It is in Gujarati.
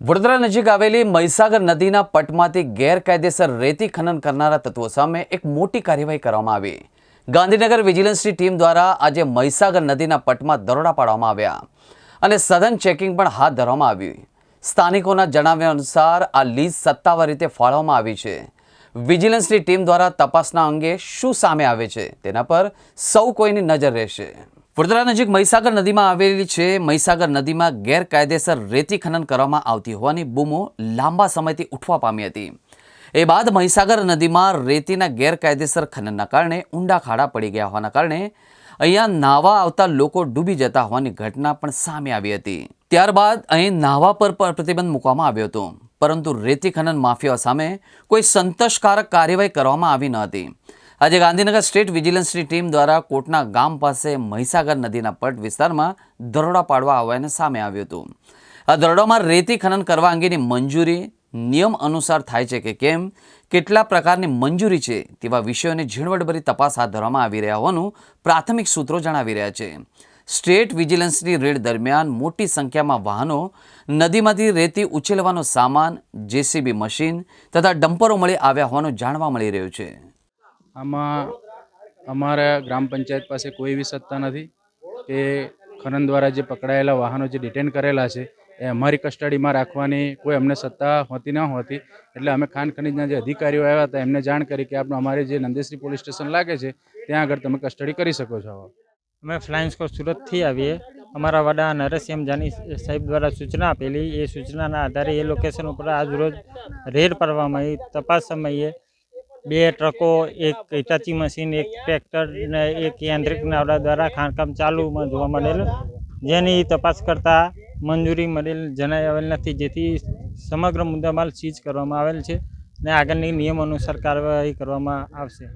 વડોદરા નજીક આવેલી મહીસાગર નદીના પટમાંથી ગેરકાયદેસર રેતી ખનન કરનારા તત્વો સામે એક મોટી કાર્યવાહી કરવામાં આવી. ગાંધીનગર વિજિલન્સની ટીમ દ્વારા આજે મહીસાગર નદીના પટમાં દરોડા પાડવામાં આવ્યા અને સઘન ચેકિંગ પણ હાથ ધરવામાં આવ્યું. સ્થાનિકોના જણાવ્યા અનુસાર આ લીઝ સત્તાવાર રીતે ફાળવવામાં આવી છે. વિજિલન્સની ટીમ દ્વારા તપાસના અંગે શું સામે આવે છે તેના પર સૌ કોઈની નજર રહેશે. વડોદરા નજીક મહીસાગર નદીમાં આવેલી છે. મહીસાગર નદીમાં ગેરકાયદેસર રેતી ખનન કરવામાં આવતી હોવાની બૂમો લાંબા સમયથી ઉઠવા પામી હતી. એ બાદ મહીસાગર નદીમાં રેતીના ગેરકાયદેસર ખનનના કારણે ઊંડા ખાડા પડી ગયા હોવાના કારણે અહીંયા નાહવા આવતા લોકો ડૂબી જતા હોવાની ઘટના પણ સામે આવી હતી. ત્યારબાદ અહીં નાહવા પર પ્રતિબંધ મૂકવામાં આવ્યો હતો. પરંતુ રેતી ખનન માફિયાઓ સામે કોઈ સંતોષકારક કાર્યવાહી કરવામાં આવી ન હતી. આજે ગાંધીનગર સ્ટેટ વિજિલન્સની ટીમ દ્વારા કોટના ગામ પાસે મહીસાગર નદીના પટ વિસ્તારમાં દરોડા પાડવા આવવાને સામે આવ્યું હતું. આ દરોડામાં રેતી ખનન કરવા અંગેની મંજૂરી નિયમ અનુસાર થાય છે કે કેમ, કેટલા પ્રકારની મંજૂરી છે તેવા વિષયોની ઝીણવટભરી તપાસ હાથ ધરવામાં આવી રહ્યા હોવાનું પ્રાથમિક સૂત્રો જણાવી રહ્યા છે. સ્ટેટ વિજિલન્સની રેડ દરમિયાન મોટી સંખ્યામાં વાહનો, નદીમાંથી રેતી ઉછેલવાનો સામાન, જેસીબી મશીન તથા ડમ્પરો મળી આવ્યા હોવાનું જાણવા મળી રહ્યું છે. આમાં અમારા ગ્રામ પંચાયત પાસે કોઈ એવી સત્તા નથી કે ખનન દ્વારા જે પકડાયેલા વાહનો જે ડિટેન કરેલા છે, એ અમારી કસ્ટડીમાં રાખવાની કોઈ અમને સત્તા હોતી ન હોતી. એટલે અમે ખાન ખનીજના જે અધિકારીઓ આવ્યા હતા, એમને જાણ કરી કે આપણે અમારે જે નંદેશ્રી પોલીસ સ્ટેશન લાગે છે, ત્યાં આગળ તમે કસ્ટડી કરી શકો છો અમે ફ્લાઇંગ સ્કોર સુરતથી આવીએ. અમારા વડા નરેશ જાની સાહેબ દ્વારા સૂચના આપેલી. એ સૂચનાના આધારે એ લોકેશન ઉપર આજરોજ રેડ પાડવામાં આવી. તપાસ સમયે બે ટ્રકો, એક હિટાચી મશીન, એક ટ્રેક્ટર ને એક યાંત્રિક નાવડા દ્વારા ખાણકામ ચાલુમાં જોવા મળેલ. જેની તપાસ કરતાં મંજૂરી મળેલ જણાઈ આવેલ નથી. જેથી સમગ્ર મુદ્દામાલ સીઝ કરવામાં આવેલ છે ને આગળની નિયમ અનુસાર કાર્યવાહી કરવામાં આવશે.